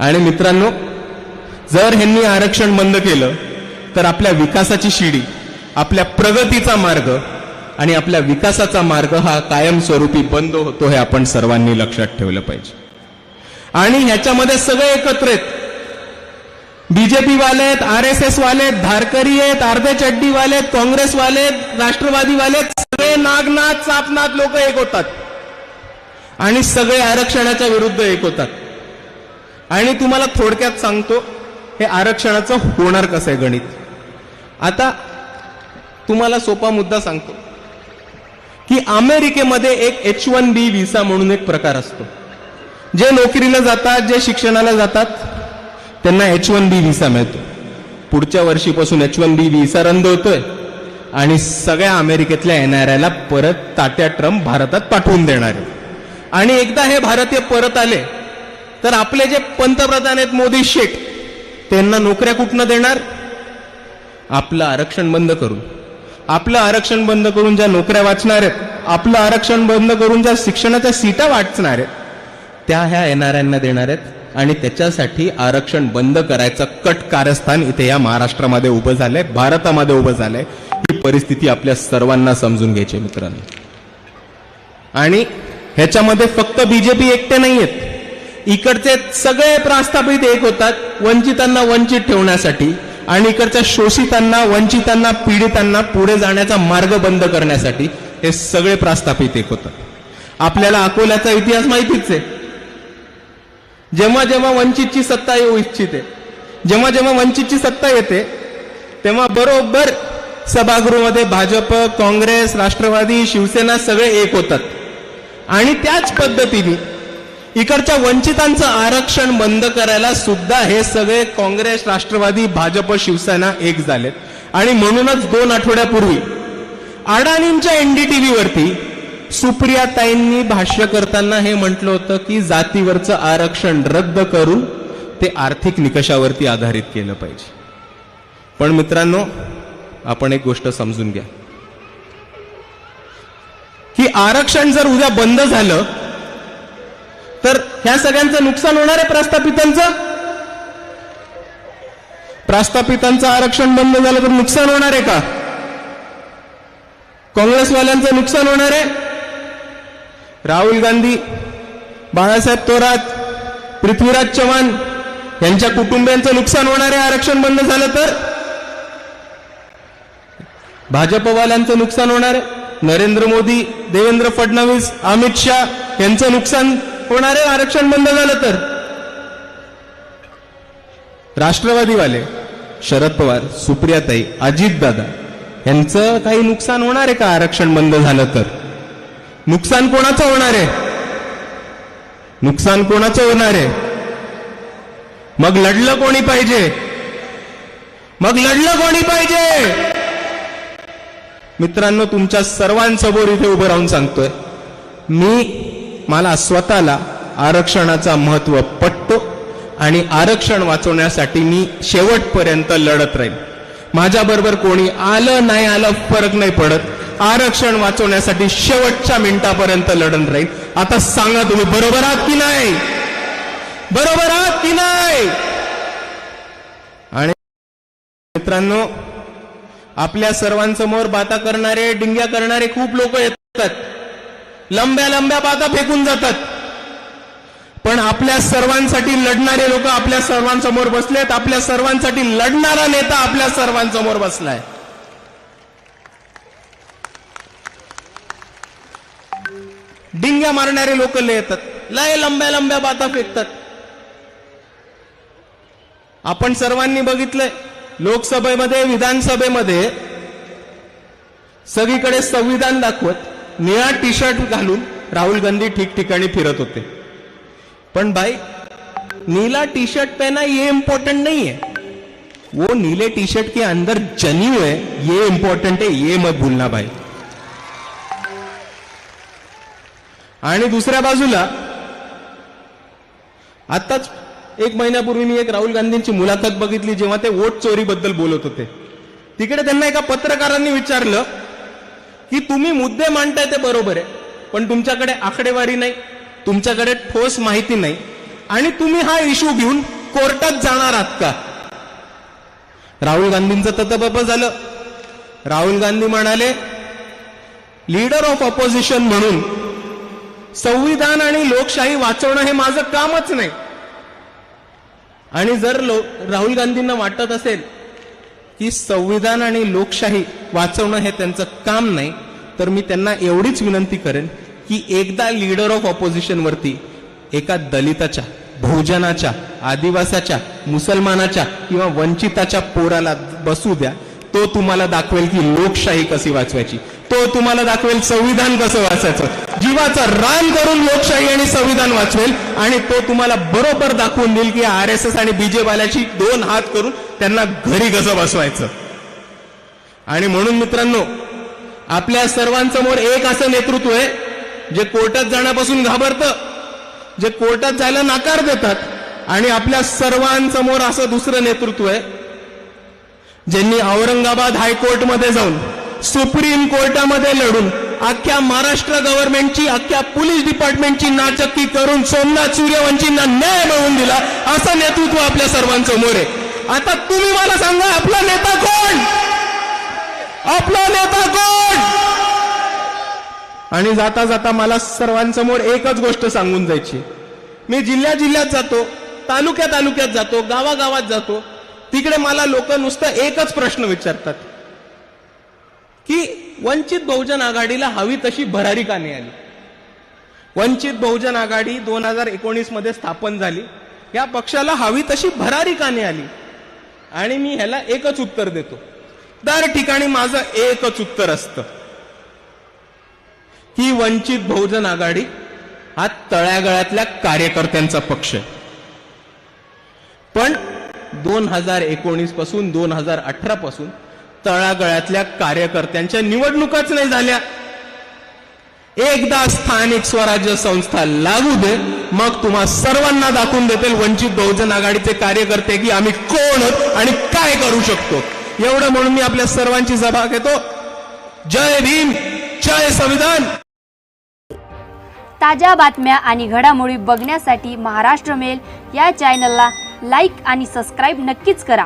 आणि मित्रांनो जर ह्यांनी आरक्षण बंद केलं तर आपल्या विकासाची शिडी आपल्या प्रगतीचा मार्ग आणि आपल्या विकासाचा मार्ग हा कायमस्वरूपी बंद होतो हे आपण सर्वांनी लक्षात ठेवलं पाहिजे. आणि ह्याच्यामध्ये सगळे एकत्र आहेत. बीजेपी वाले आहेत आर एस एस वाले आहेत धारकरी आहेत अर्धे चड्डी वाले आहेत काँग्रेसवाले आहेत राष्ट्रवादी वाले आहेत सगळे नागनाथ चापनाथ लोक एक होतात. आणि सगळे आरक्षणाच्या विरुद्ध एक होतात. आणि तुम्हाला थोडक्यात सांगतो हे आरक्षणाचं होणार कसं आहे गणित? आता तुम्हाला सोपा मुद्दा सांगतो की अमेरिकेमध्ये एक एच वन बी व्हिसा म्हणून एक प्रकार असतो. जे नोकरीला जातात जे शिक्षणाला जातात त्यांना एच वन बी व्हिसा मिळतो. पुढच्या वर्षीपासून एच वन बी व्हिसा रंद होतोय आणि सगळ्या अमेरिकेतल्या एनआरआयला परत तात्या ट्रम्प भारतात पाठवून देणार आहे आणि एकदा हे भारतीय परत आले तर आपले जे पंतप्रधान आहेत मोदी शेठ त्यांना नोकऱ्या कुठनं देणार? आपलं आरक्षण बंद करून. आपलं आरक्षण बंद करून ज्या नोकऱ्या वाचणार आहेत आपलं आरक्षण बंद करून ज्या शिक्षणाच्या सीटा वाचणार आहेत त्या ह्या येणाऱ्यांना देणार आहेत आणि त्याच्यासाठी आरक्षण बंद करायचं कट कारस्थान इथे या महाराष्ट्रामध्ये उभं झालंय भारतामध्ये उभं झालंय. ही परिस्थिती आपल्या सर्वांना समजून घ्यायची मित्रांनो. आणि ह्याच्यामध्ये फक्त बीजेपी एकटे नाही आहेत इकडचे सगळे प्रास्थापित एक होतात वंचितांना वंचित ठेवण्यासाठी आणि इकडच्या शोषितांना वंचितांना पीडितांना पुढे जाण्याचा मार्ग बंद करण्यासाठी हे सगळे प्रास्थापित एक होतात. आपल्याला अकोल्याचा इतिहास माहितीच आहे. जेव्हा जेव्हा वंचितची सत्ता येऊ इच्छिते जेव्हा जेव्हा वंचितची सत्ता येते तेव्हा बरोबर सभागृहामध्ये भाजप काँग्रेस राष्ट्रवादी शिवसेना सगळे एक होतात. आणि त्याच पद्धतीने इकडच्या वंचितांचं आरक्षण बंद करायला सुद्धा हे सगळे काँग्रेस राष्ट्रवादी भाजप शिवसेना एक झालेत. आणि म्हणूनच दोन आठवड्यापूर्वी अडाणींच्या एनडीटीव्हीवरती सुप्रिया ताईंनी भाष्य करताना हे म्हटलं होतं की जातीवरचं आरक्षण रद्द करून ते आर्थिक निकषावरती आधारित केलं पाहिजे. पण मित्रांनो आपण एक गोष्ट समजून घ्या. की आरक्षण जर उद्या बंद झालं तर ह्या सगळ्यांचं नुकसान होणार आहे प्रस्थापितांचं? प्रस्थापितांचं आरक्षण बंद झालं तर नुकसान होणार आहे का? काँग्रेसवाल्यांचं नुकसान होणार आहे? राहुल गांधी बाळासाहेब थोरात पृथ्वीराज चव्हाण यांच्या कुटुंबियांचं नुकसान होणार आहे आरक्षण बंद झालं तर? भाजपवाल्यांचं नुकसान होणार आहे? नरेंद्र मोदी देवेंद्र फडणवीस अमित शाह यांचं नुकसान होणारे आरक्षण बंद झालं तर? राष्ट्रवादीवाले शरद पवार सुप्रियाताई अजितदादा यांचं काही नुकसान होणार आहे का आरक्षण बंद झालं तर? नुकसान कोणाचं होणार आहे? नुकसान कोणाचं होणार आहे? मग लढलं कोणी पाहिजे? मग लढलं कोणी पाहिजे? मित्रांनो तुमच्या सर्वांसमोर इथे उभं राहून सांगतोय. मी मला स्वतःला आरक्षणाचा महत्त्व पटतो आणि आरक्षण वाचवण्यासाठी मी शेवटपर्यंत लढत राहील माझ्याबरोबर कोणी आलं नाही आलं फरक नाही पडत. आरक्षण वाचवण्यासाठी शेवटच्या मिनिटापर्यंत लढत राहील आता सांगा तुम्ही बरोबर आहात की नाही? बरोबर आहात की नाही? आणि मित्रांनो आपल्या सर्वांसमोर बाता करणारे डिंग्या करणारे खूप लोक येतात. लंब्या लंब्या पाता फेकून जातात. पण आपल्या सर्वांसाठी लढणारे लोक आपल्या सर्वांसमोर बसलेत आपल्या सर्वांसाठी लढणारा नेता आपल्या सर्वांसमोर बसलाय. डिंग्या मारणारे लोक लय येतात. लय लंब्या लंब्या बाता फेकतात. आपण सर्वांनी बघितलंय लोकसभेमध्ये विधानसभेमध्ये सगळीकडे संविधान दाखवत. निळा टी शर्ट घालून राहुल गांधी ठिकठिकाणी फिरत होते. पण भाई नीला टी शर्ट पहना ये इंपॉर्टेंट नहीं है वो नीले टी शर्ट के अंदर जनी है ये इंपॉर्टेंट है ये मत भूलना भाई आणि दुसऱ्या बाजूला आताच एक महिन्यापूर्वी मी एक राहुल गांधींची मुलाखत बघितली जेव्हा ते वोट चोरीबद्दल बोलत होते. तिकडे त्यांना एका पत्रकारांनी विचारलं की तुम्ही मुद्दे मांडताय ते बरोबर आहे. पण तुमच्याकडे आकडेवारी नाही तुमच्याकडे ठोस माहिती नाही. आणि तुम्ही हा इश्यू घेऊन कोर्टात जाणार आहात का? राहुल गांधींचं ततबप झालं. राहुल गांधी म्हणाले लीडर ऑफ ऑपोजिशन म्हणून संविधान आणि लोकशाही वाचवणं हे माझं कामच नाही. आणि जर लो राहुल गांधींना वाटत असेल की संविधान आणि लोकशाही वाचवणं हे त्यांचं काम नाही तर मी त्यांना एवढीच विनंती करेन की एकदा लीडर ऑफ ऑपोजिशनवरती एका दलिताच्या बहुजनाच्या आदिवासाच्या मुसलमानाच्या किंवा वंचिताच्या पोराला बसू द्या तो तुम्हाला दाखवेल की लोकशाही कशी वाचवायची. तो तुम्हाला दाखवेल संविधान कसं वाचायचं. जीवाचं रान करून लोकशाही आणि संविधान वाचवेल आणि तो तुम्हाला बरोबर दाखवून देईल की आर एस एस आणि बीजेवाल्याची दोन हात करून त्यांना घरी कसं बसवायचं. आणि म्हणून मित्रांनो आपल्या सर्वांसमोर एक असं नेतृत्व आहे जे कोर्टात जाण्यापासून घाबरतं जे कोर्टात जायला नाकार देतात आणि आपल्या सर्वांसमोर असं दुसरं नेतृत्व आहे ज्यांनी औरंगाबाद हायकोर्टमध्ये जाऊन सुप्रीम कोर्टामध्ये लढून अख्ख्या महाराष्ट्र गव्हर्नमेंटची अख्ख्या पोलीस डिपार्टमेंटची नाचक्की करून सोमनाथ सूर्यवंशींना न्याय मिळवून दिला असं नेतृत्व आपल्या सर्वांसमोर आहे. आता तुम्ही मला सांगा आपला नेता कोण? आपला नेता कोण? आणि जाता जाता मला सर्वांसमोर एकच गोष्ट सांगून जायची. मी जिल्ह्या जिल्ह्यात जातो तालुक्या तालुक्यात जातो गावागावात जातो. तिकडे मला लोक नुसतं एकच प्रश्न विचारतात. की वंचित बहुजन आघाडीला हवी तशी भरारी का नाही आली? वंचित बहुजन आघाडी दोन हजार एकोणीसमध्ये स्थापन झाली. या पक्षाला हवी तशी भरारी का नाही आली? आणि मी ह्याला एकच उत्तर देतो. दर ठिकाणी माझं एकच उत्तर असतं. ही वंचित बहुजन आघाडी हा तळ्यागळ्यातल्या कार्यकर्त्यांचा पक्ष आहे. पण दोन हजार एकोणीसपासून दोन हजार अठरा पासून तळागळातल्या कार्यकर्त्यांच्या निवडणुकाच नाही झाल्या. एकदा स्थानिक स्वराज्य संस्था लागू दे मग तुम्हा सर्वांना दाखवून देतील वंचित बहुजन आघाडीचे कार्यकर्ते की आम्ही कोण आणि काय करू शकतो. एवढं म्हणून मी आपल्या सर्वांची सभा घेतो. जय भीम जय संविधान. ताज्या बातम्या आणि घडामोडी बघण्यासाठी महाराष्ट्र मेल या चॅनलला लाईक आणि सबस्क्राईब नक्कीच करा.